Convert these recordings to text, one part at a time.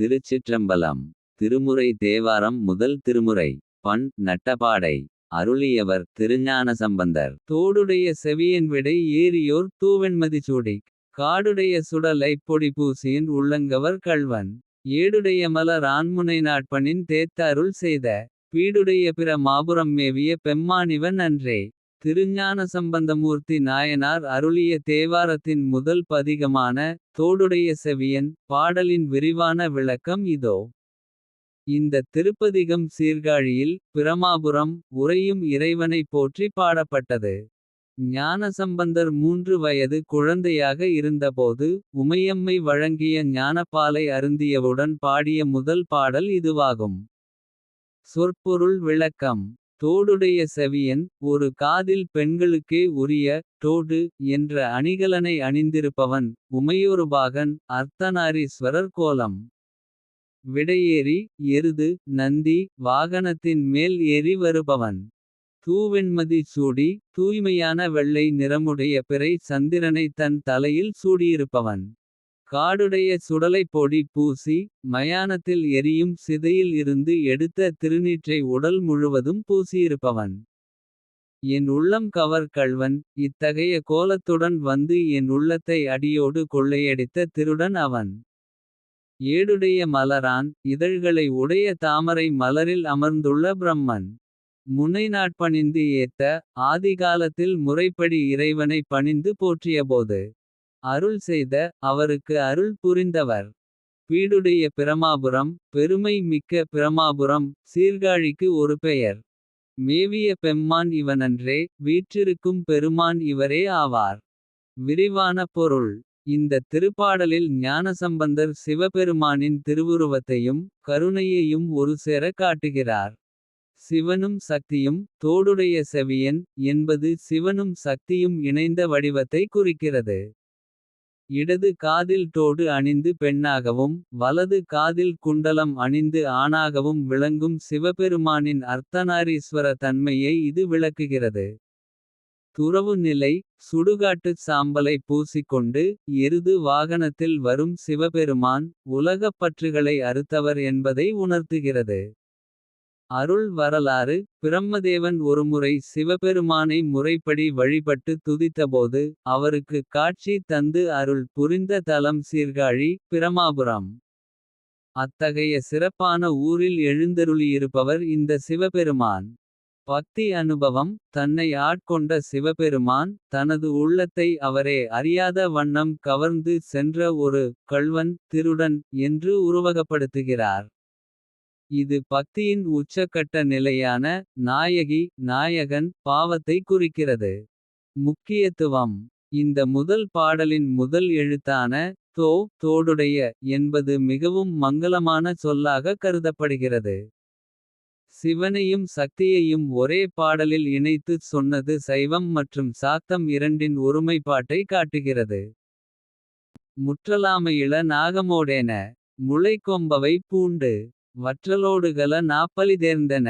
திருச்சிற்றம்பலம். திருமுறை தேவாரம் முதல் திருமுறை. பண் நட்டபாடை. அருளியவர் திருஞான சம்பந்தர். தோடுடைய செவியன் விடை ஏறியோர் தூவெண்மதி சூடி. காடுடைய சுடலை பொடி பூசியின் உள்ளங்கவர் கள்வன். ஏடுடைய மலர் ஆண்முனை நாட்பனின் தேத்த அருள் செய்த. பீடுடைய பிற மாபுரம் மேவிய பெம்மானிவன் அன்றே. திருஞான சம்பந்தமூர்த்தி நாயனார் அருளிய தேவாரத்தின் முதல் பதிகமான தோடுடைய செவியன் பாடலின் விரிவான விளக்கம் இதோ. இந்த திருப்பதிகம் சீர்காழியில் பிரமாபுரம் உறையும் இறைவனைப் போற்றி பாடப்பட்டது. ஞானசம்பந்தர் மூன்று வயது குழந்தையாக இருந்தபோது. உமையம்மை வழங்கிய ஞானப்பாலை அருந்தியவுடன் பாடிய முதல் பாடல் இதுவாகும். சொற்பொருள் விளக்கம் தோடுடைய செவியன் ஒரு காதில் பெண்களுக்கே உரிய டோடு என்ற அணிகலனை அணிந்திருப்பவன். உமையோருபாகன் அர்த்தநாரீஸ்வரர் கோலம். விடையேறி எருது நந்தி வாகனத்தின் மேல் ஏறி வருபவன். தூவெண்மதி சூடி தூய்மையான வெள்ளை நிறமுடைய பிறை சந்திரனை தன் தலையில் சூடியிருப்பவன். காடுடைய சுடலைப்பொடி பூசி மயானத்தில் எரியும் சிதையில் இருந்து எடுத்த திருநீற்றை உடல் முழுவதும் பூசியிருப்பவன். என் உள்ளம் கவர் கள்வன் இத்தகைய கோலத்துடன் வந்து என் உள்ளத்தை அடியோடு கொள்ளையடித்த திருடன் அவன். ஏடுடைய மலரான் இதழ்களை உடைய தாமரை மலரில் அமர்ந்துள்ள பிரம்மன். முனை நாட்பணிந்து ஏத்த ஆதிகாலத்தில் முறைப்படி இறைவனை பணிந்து போற்றியபோது. அருள் செய்த அவருக்கு அருள் புரிந்தவர். பீடுடைய பிரமாபுரம் பெருமை மிக்க பிரமாபுரம் சீர்காழிக்கு ஒரு பெயர். மேவிய பெம்மான் இவனன்றே வீற்றிருக்கும் பெருமான் இவரே ஆவார். விரிவான பொருள் இந்த திருப்பாடலில் ஞானசம்பந்தர் சிவபெருமானின் திருவுருவத்தையும். கருணையையும் ஒரு சேர காட்டுகிறார். சிவனும் சக்தியும் தோடுடைய செவியன் என்பது சிவனும் சக்தியும் இணைந்த வடிவத்தை குறிக்கிறது. இடது காதில் டோடு அணிந்து பெண்ணாகவும். வலது காதில் குண்டலம் அணிந்து ஆணாகவும் விளங்கும். சிவபெருமானின் அர்த்தநாரீஸ்வர தன்மையை இது விளக்குகிறது. துறவு நிலை சுடுகாட்டுச் சாம்பலை பூசிக்கொண்டு. எருது வாகனத்தில் வரும் சிவபெருமான். உலகப் பற்றுகளை அறுத்தவர் என்பதை உணர்த்துகிறது. அருள் வரலாறு பிரம்மதேவன் ஒருமுறை சிவபெருமானை முறைப்படி வழிபட்டு துதித்தபோது. அவருக்கு காட்சி தந்து அருள் புரிந்த தலம் சீர்காழி பிரமாபுரம். அத்தகைய சிறப்பான ஊரில் எழுந்தருளியிருப்பவர் இந்த சிவபெருமான். பக்தி அனுபவம் தன்னை ஆட்கொண்ட சிவபெருமான். தனது உள்ளத்தை அவரே அறியாத வண்ணம் கவர்ந்து சென்ற ஒரு. கள்வன் திருடன் என்று உருவகப்படுத்துகிறார். இது பக்தியின் உச்சக்கட்ட நிலையான நாயகி நாயகன் பாவத்தை குறிக்கிறது. முக்கியத்துவம் இந்த முதல் பாடலின் முதல் எழுத்தான தோ தோடுடைய என்பது மிகவும் மங்களமான சொல்லாக கருதப்படுகிறது. சிவனையும் சக்தியையும் ஒரே பாடலில் இணைத்துச் சொன்னது சைவம் மற்றும் சாத்தம் இரண்டின் ஒருமைப்பாட்டை காட்டுகிறது. முற்றலாமையிள நாகமோடேன முளைக்கொம்பவை பூண்டு. வற்றலோடுகல நாப்பலிதேர்ந்தன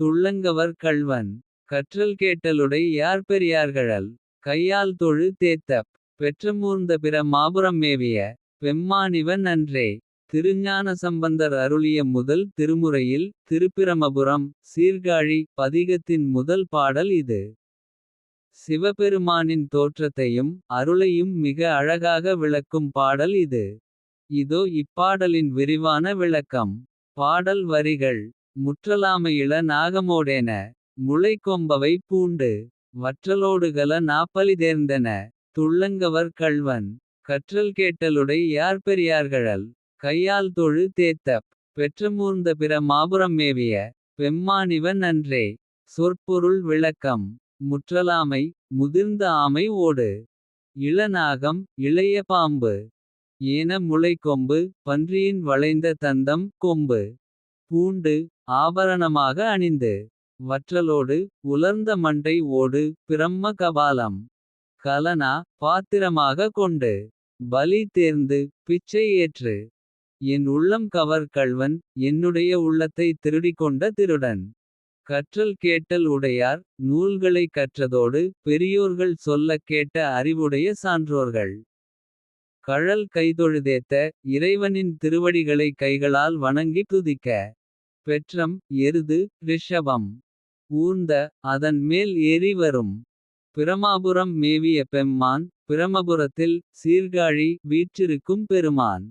துள்ளங்கவர் கள்வன். கற்றல் கேட்டலுடை யார் பெரியார்களல் கையால் தொழு தேத்தப். பெற்றமூர்ந்த பிற மாபுரம் மேவிய பெம்மானிவன் அன்றே. திருஞான சம்பந்தர் அருளிய முதல் திருமுறையில் திருப்பிரமபுரம். சீர்காழி பதிகத்தின் முதல் பாடல் இது. சிவபெருமானின் தோற்றத்தையும் அருளையும் மிக அழகாக விளக்கும் பாடல் இது. இதோ இப்பாடலின் விரிவான விளக்கம். பாடல் வரிகள் முற்றலாமையிள நாகமோடேன. முளைக்கொம்பவை பூண்டு வற்றலோடுகல நாப்பலிதேர்ந்தன. துள்ளங்கவர் கள்வன் கற்றல் கேட்டலுடை யார்பெரியார்களல். கையால் தொழு தேத்தப் பெற்றமூர்ந்த பிற மாபுரம் மேவிய. பெம்மானிவன் அன்றே சொற்பொருள் விளக்கம். முற்றலாமை முதிர்ந்த ஆமை ஓடு. இளநாகம் இளைய பாம்பு. ஏன முளைக்கொம்பு பன்றியின் வளைந்த தந்தம் கொம்பு. பூண்டு ஆபரணமாக அணிந்து. வற்றலோடு உலர்ந்த மண்டை ஓடு பிரம்ம கபாலம். கலனா பாத்திரமாக கொண்டு. பலி தேர்ந்து பிச்சை ஏற்று. என் உள்ளம் கவர் கள்வன் என்னுடைய உள்ளத்தை திருடிக்கொண்ட திருடன். கற்றல் கேட்டல் உடையார் நூல்களைக் கற்றதோடு. பெரியோர்கள் சொல்லக் கேட்ட அறிவுடைய சான்றோர்கள். கழல் கைதொழுதேத்த இறைவனின் திருவடிகளை கைகளால் வணங்கி துதிக்க. பெற்றம் எருது ரிஷபம் ஊர்ந்த அதன் மேல் ஏறி வரும். பிரமாபுரம் மேவிய பெம்மான் பிரமபுரத்தில் சீர்காழி வீற்றிருக்கும் பெருமான்.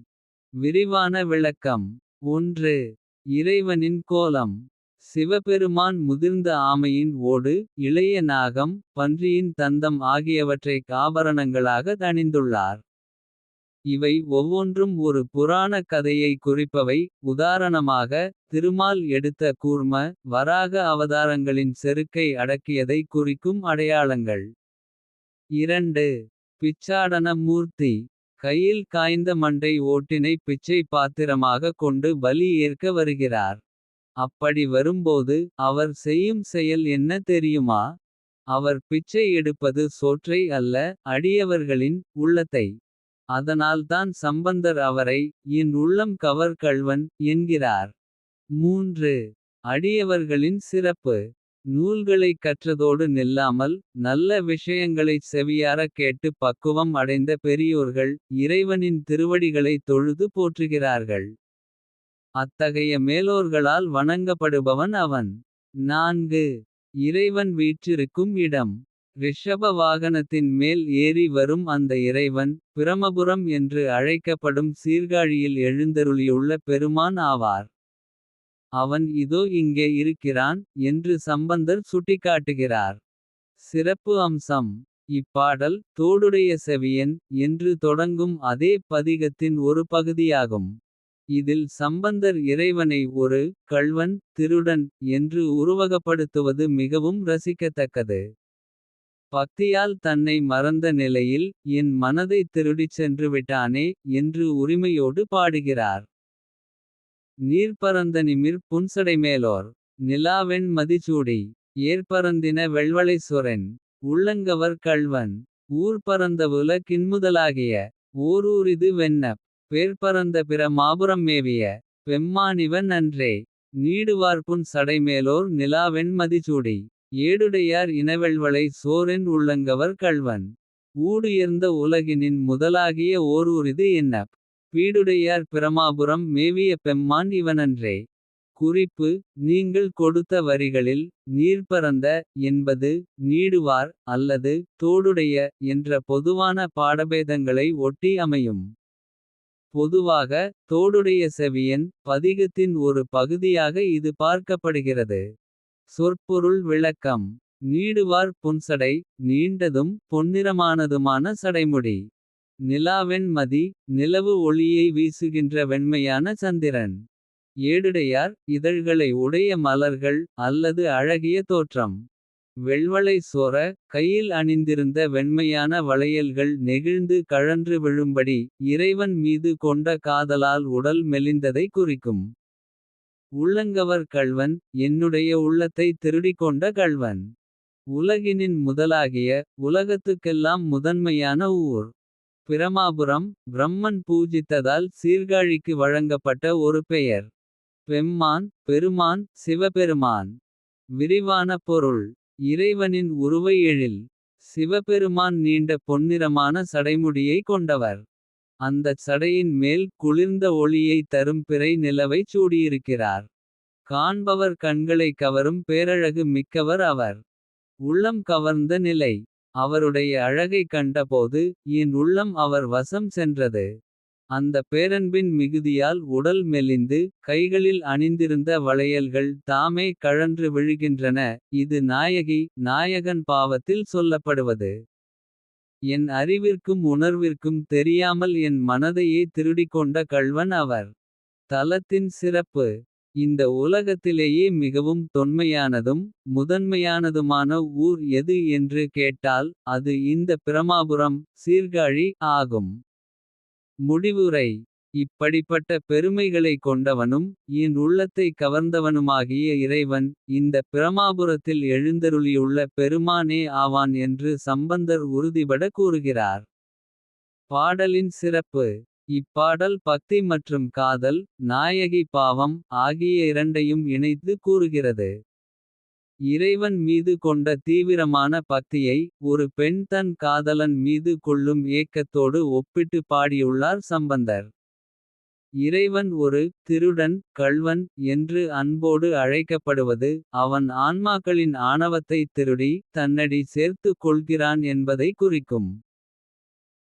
விரிவான விளக்கம் ஒன்று இறைவனின் கோலம். சிவபெருமான் முதிர்ந்த ஆமையின் ஓடு இளைய நாகம். பன்றியின் தந்தம் ஆகியவற்றைக் ஆபரணங்களாக தணிந்துள்ளார். இவை ஒவ்வொன்றும் ஒரு புராணக் கதையை குறிப்பவை. உதாரணமாக திருமால் எடுத்த கூர்ம. வராக அவதாரங்களின் செருக்கை அடக்கியதை குறிக்கும் அடையாளங்கள். இரண்டு பிச்சாடன மூர்த்தி கையில் காய்ந்த மண்டை ஓட்டினை பிச்சை பாத்திரமாக கொண்டு பலி ஏற்க வருகிறார். அப்படி வரும்போது அவர் செய்யும் செயல் என்ன தெரியுமா. அவர் பிச்சை எடுப்பது சோற்றை அல்ல அடியவர்களின் உள்ளத்தை. அதனால்தான் சம்பந்தர் அவரை என் உள்ளம் கவர் கள்வன் என்கிறார். மூன்று அடியவர்களின் சிறப்பு நூல்களைக் கற்றதோடு நில்லாமல். நல்ல விஷயங்களைச் செவியாரக் கேட்டு பக்குவம் அடைந்த பெரியோர்கள். இறைவனின் திருவடிகளைத் தொழுது போற்றுகிறார்கள். அத்தகைய மேலோர்களால் வணங்கப்படுபவன் அவன். நான்கு இறைவன் வீற்றிருக்கும் இடம். ரிஷப வாகனத்தின் மேல் ஏறி வரும் அந்த இறைவன். பிரமபுரம் என்று அழைக்கப்படும் சீர்காழியில் எழுந்தருளியுள்ள பெருமான் ஆவார். அவன் இதோ இங்கே இருக்கிறான் என்று சம்பந்தர் சுட்டிக்காட்டுகிறார். சிறப்பு அம்சம் இப்பாடல் தோடுடைய செவியன். என்று தொடங்கும் அதே பதிகத்தின் ஒரு பகுதியாகும். இதில் சம்பந்தர் இறைவனை ஒரு கள்வன் திருடன் என்று உருவகப்படுத்துவது மிகவும் ரசிக்கத்தக்கது. பக்தியால் தன்னை மறந்த நிலையில் என் மனதைத் திருடிச் சென்று விட்டானே. என்று உரிமையோடு பாடுகிறார். நீர்ப்பரந்தநிமிர் புன்சடைமேலோர் நிலாவெண் மதிச்சூடி. ஏற்பரந்தின வெள்வளை சுரன் உள்ளங்கவர் கள்வன். ஊர்ப்பரந்தவுல கின்முதலாகிய ஓரூரிது வெண்ணப். பேர்பரந்த பிற மாபுரம் மேவிய பெம்மானிவன் அன்றே. நீடுவார்புன் சடைமேலோர் நிலாவெண் மதிச்சூடி. ஏடுடையார் இனவெள்வளை சோரென் உள்ளங்கவர் கள்வன். ஊடுயர்ந்த உலகினின் முதலாகிய ஓரூரிது என்னப். பீடுடையார் பிரமாபுரம் மேவிய பெம்மான் இவனன்றே. குறிப்பு நீங்கள் கொடுத்த வரிகளில் நீர்பரந்த என்பது நீடுவார் அல்லது தோடுடைய என்ற பொதுவான பாடபேதங்களை ஒட்டி அமையும். பொதுவாக தோடுடைய செவியன் பதிகத்தின் ஒரு பகுதியாக இது பார்க்கப்படுகிறது. சொற்பொருள் விளக்கம் நீடுவார் புன்சடை நீண்டதும் பொன்னிறமானதுமான சடைமுடி. நிலாவெண் மதி நிலவு ஒளியை வீசுகின்ற வெண்மையான சந்திரன். ஏடுடையார் இதழ்களை உடைய மலர்கள் அல்லது அழகிய தோற்றம். வெள்வளை சோர கையில் அணிந்திருந்த வெண்மையான வளையல்கள் நெகிழ்ந்து கழன்று விழும்படி. இறைவன் மீது கொண்ட காதலால் உடல் மெலிந்ததை குறிக்கும். உள்ளங்கவர் கள்வன் என்னுடைய உள்ளத்தை திருடிக்கொண்ட கள்வன். உலகினின் முதலாகிய உலகத்துக்கெல்லாம் முதன்மையான ஊர். பிரமாபுரம் பிரம்மன் பூஜித்ததால் சீர்காழிக்கு வழங்கப்பட்ட ஒரு பெயர். பெம்மான் பெருமான் சிவபெருமான். விரிவான பொருள் இறைவனின் உருவை எழில். சிவபெருமான் நீண்ட பொன்னிறமான சடைமுடியை கொண்டவர். அந்தச் சடையின் மேல் குளிர்ந்த ஒளியை தரும் பிறை நிலவைச் சூடியிருக்கிறார். காண்பவர் கண்களை கவரும் பேரழகு மிக்கவர் அவர். உள்ளம் கவர்ந்த நிலை அவருடைய அழகைக் கண்டபோது. என் உள்ளம் அவர் வசம் சென்றது. அந்த பேரன்பின் மிகுதியால் உடல் மெலிந்து. கைகளில் அணிந்திருந்த வளையல்கள் தாமே கழன்று விழுகின்றன. இது நாயகி நாயகன் பாவத்தில் சொல்லப்படுவது. என் அறிவிற்கும் உணர்விற்கும் தெரியாமல் என் மனதையே திருடிக்கொண்ட கள்வன் அவர். தலத்தின் சிறப்பு இந்த உலகத்திலேயே மிகவும் தொன்மையானதும். முதன்மையானதுமான ஊர் எது என்று கேட்டால். அது இந்த பிரமாபுரம் சீர்காழி ஆகும். முடிவுரை இப்படிப்பட்ட பெருமைகளைக் கொண்டவனும். என் உள்ளத்தை கவர்ந்தவனுமாகிய இறைவன். இந்த பிரமாபுரத்தில் எழுந்தருளியுள்ள பெருமானே ஆவான் என்று சம்பந்தர் உறுதிபட கூறுகிறார். பாடலின் சிறப்பு இப்பாடல் பக்தி மற்றும் காதல். நாயகி பாவம் ஆகிய இரண்டையும் இணைத்து கூறுகிறது. இறைவன் மீது கொண்ட தீவிரமான பக்தியை. ஒரு பெண் தன் காதலன் மீது கொள்ளும் ஏக்கத்தோடு. ஒப்பிட்டு பாடியுள்ளார் சம்பந்தர். இறைவன் ஒரு திருடன் கள்வன் என்று அன்போடு அழைக்கப்படுவது. அவன் ஆன்மாக்களின் ஆணவத்தைத் திருடி. தன்னடி சேர்த்துக் கொள்கிறான் என்பதை குறிக்கும்.